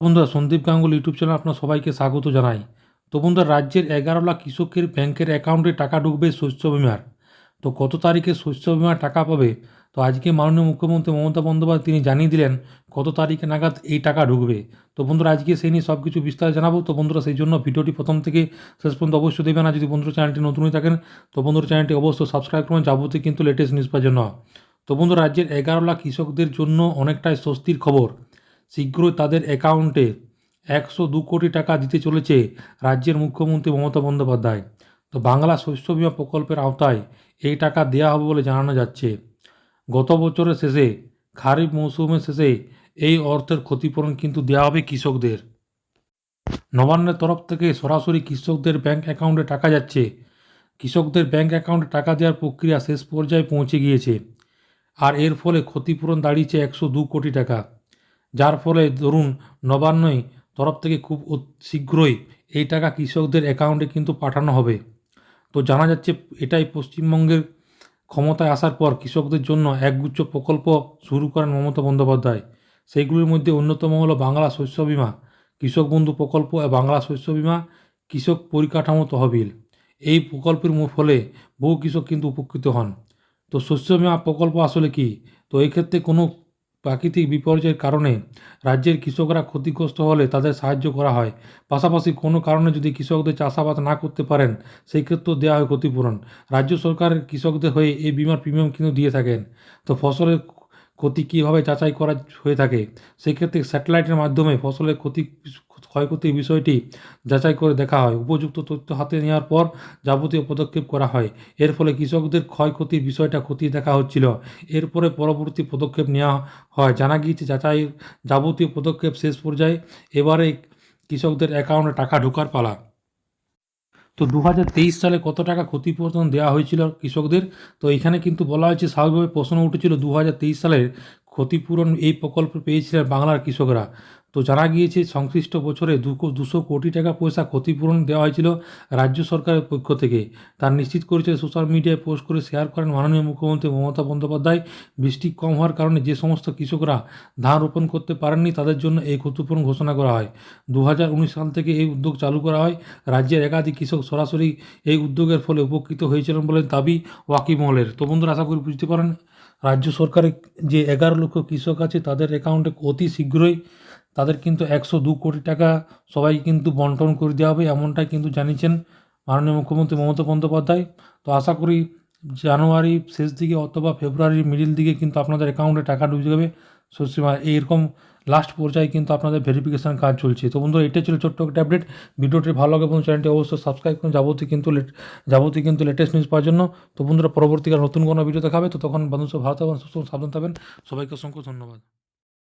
বন্ধুরা, Sandeep Ganguly YouTube channel আপনার সবাইকে স্বাগত জানাই। তো বন্ধুরা, রাজ্যের এগারো লাখ কৃষকের ব্যাংকের অ্যাকাউন্টে টাকা ঢুকবে শস্য বিমার। তো কত তারিখে শস্য বিমার টাকা পাবে? তো আজকে মাননীয় মুখ্যমন্ত্রী মমতা বন্দ্যোপাধ্যায়, তিনি জানিয়ে দিলেন, কত তারিখে নাগাদ এই টাকা ঢুকবে। তো বন্ধুরা, আজকে সেই নিয়ে সব কিছু বিস্তারে জানাব। তো বন্ধুরা, সেই জন্য ভিডিওটি প্রথম থেকে শেষ পর্যন্ত অবশ্যই দেবেন আর যদি বন্ধুরা চ্যানেলটি নতুন হয়ে থাকেন, তো বন্ধুরা চ্যানেলটি অবশ্যই সাবস্ক্রাইব করুন। যাবতীয় কিন্তু লেটেস্ট নিউজ পাওয়ার জন্য। তো বন্ধু রাজ্যের এগারো লাখ কৃষকদের জন্য অনেকটাই স্বস্তির খবর। শীঘ্রই তাদের অ্যাকাউন্টে একশো দু কোটি টাকা দিতে চলেছে রাজ্যের মুখ্যমন্ত্রী মমতা বন্দ্যোপাধ্যায়। তো বাংলা শস্য বিমা প্রকল্পের আওতায় এই টাকা দেওয়া হবে বলে জানানো যাচ্ছে। গত বছরের শেষে, খারিফ মৌসুমের শেষে এই অর্থের ক্ষতিপূরণ কিন্তু দেওয়া হবে কৃষকদের। নবান্নের তরফ থেকে সরাসরি কৃষকদের ব্যাংক অ্যাকাউন্টে টাকা যাচ্ছে। কৃষকদের ব্যাংক অ্যাকাউন্টে টাকা দেওয়ার প্রক্রিয়া শেষ পর্যায়ে পৌঁছে গিয়েছে। আর এর ফলে ক্ষতিপূরণ দাঁড়িয়েছে একশো দু কোটি টাকা। যার ফলে ধরুন নবান্নই তরফ থেকে খুব শীঘ্রই এই টাকা কৃষকদের অ্যাকাউন্টে কিন্তু পাঠানো হবে। তো জানা যাচ্ছে এটাই পশ্চিমবঙ্গের ক্ষমতায় আসার পর কৃষকদের জন্য একগুচ্ছ প্রকল্প শুরু করেন মমতা বন্দ্যোপাধ্যায়। সেইগুলির মধ্যে অন্যতম হলো বাংলা শস্য বিমা, কৃষক বন্ধু প্রকল্প বাংলা শস্য বিমা, কৃষক পরিকাঠামো তহবিল। এই প্রকল্পের ফলে বহু কৃষক কিন্তু উপকৃত হন। তো শস্য বিমা প্রকল্প আসলে কি? তো এই ক্ষেত্রে কোনো প্রাকৃতিক বিপর্যয়ের কারণে রাজ্যের কৃষকরা ক্ষতিগ্রস্ত হলে তাদের সাহায্য করা হয়। পাশাপাশি কোনো কারণে যদি কৃষকদের চাষাবাদ না করতে পারেন, সেই ক্ষেত্রেও দেওয়া হয় ক্ষতিপূরণ। রাজ্য সরকারের কৃষকদের হয়ে এই বিমার প্রিমিয়াম কিন্তু দিয়ে থাকেন। তো ফসলের ক্ষতি কীভাবে যাচাই করা হয়ে থাকে? সেক্ষেত্রে স্যাটেলাইটের মাধ্যমে ফসলের ক্ষতি, ক্ষয়ক্ষতির বিষয়টি যাচাই করে দেখা হয়। উপযুক্ত তথ্য হাতে নেওয়ার পর যাবতীয় পদক্ষেপ করা হয়। এর ফলে কৃষকদের ক্ষয়ক্ষতির বিষয়টা খতিয়ে দেখা হচ্ছিল। এরপরে পরবর্তী পদক্ষেপ নেওয়া হয়। জানা গিয়েছে যাচাই যাবতীয় পদক্ষেপ শেষ পর্যায়ে এবারে কৃষকদের অ্যাকাউন্টে টাকা ঢোকার পালা। তো দু হাজার তেইশ সালে কত টাকা ক্ষতিপূরণ দেওয়া হয়েছিল কৃষকদের? তো এখানে কিন্তু বলা হয়েছে স্বাভাবিকভাবে প্রশ্ন উঠেছিল দু হাজার তেইশ সালের ক্ষতিপূরণ এই প্রকল্প পেয়েছিলেন বাংলার কৃষকরা। তো জানা গিয়েছে, সংশ্লিষ্ট বছরে দুশো কোটি টাকা পয়সা ক্ষতিপূরণ দেওয়া হয়েছিল রাজ্য সরকারের পক্ষ থেকে। তার নিশ্চিত করেছে, সোশ্যাল মিডিয়ায় পোস্ট করে শেয়ার করেন মাননীয় মুখ্যমন্ত্রী মমতা বন্দ্যোপাধ্যায়। বৃষ্টি কম হওয়ার কারণে যে সমস্ত কৃষকরা ধান রোপণ করতে পারেননি, তাদের জন্য এই ক্ষতিপূরণ ঘোষণা করা হয়। দু হাজার উনিশ সাল থেকে এই উদ্যোগ চালু করা হয়। রাজ্যের একাধিক কৃষক সরাসরি এই উদ্যোগের ফলে উপকৃত হয়েছিলেন বলে দাবি ওয়াকিমহলের। তো বন্ধুরা, আশা করি বুঝতে পারেন রাজ্য সরকারের যে এগারো লক্ষ কৃষক আছে, তাদের অ্যাকাউন্টে অতি শীঘ্রই তাদের কিন্তু একশো দু কোটি টাকা সবাই কিন্তু বন্টন করে দেওয়া হবে, এমনটাই কিন্তু জানিয়েছেন মাননীয় মুখ্যমন্ত্রী মমতা বন্দ্যোপাধ্যায়। তো আশা করি জানুয়ারি শেষ দিকে অথবা ফেব্রুয়ারির মিডিল দিকে কিন্তু আপনাদের অ্যাকাউন্টে টাকা ঢুকে যাবে। সুসীমা এইরকম লাস্ট পর্যায়ে কিন্তু আপনাদের ভেরিফিকেশান কাজ চলছে। তো বন্ধুরা, এটাই ছিল ছোট্ট একটা আপডেট ভিডিওটি ভালো লাগে বন্ধু চ্যানেলটি অবশ্যই সাবস্ক্রাইব করুন। যাবতীয় কিন্তু যাবতীয় কিন্তু লেটেস্ট নিউজ পাওয়ার জন্য। তো বন্ধুরা, পরবর্তীকালে নতুন কোনো ভিডিও দেখাবে, তো তখন বন্ধু সব ভালো থাকবেন, সুস্থ সাবধান থাকবেন। সবাইকে অসংখ্য ধন্যবাদ।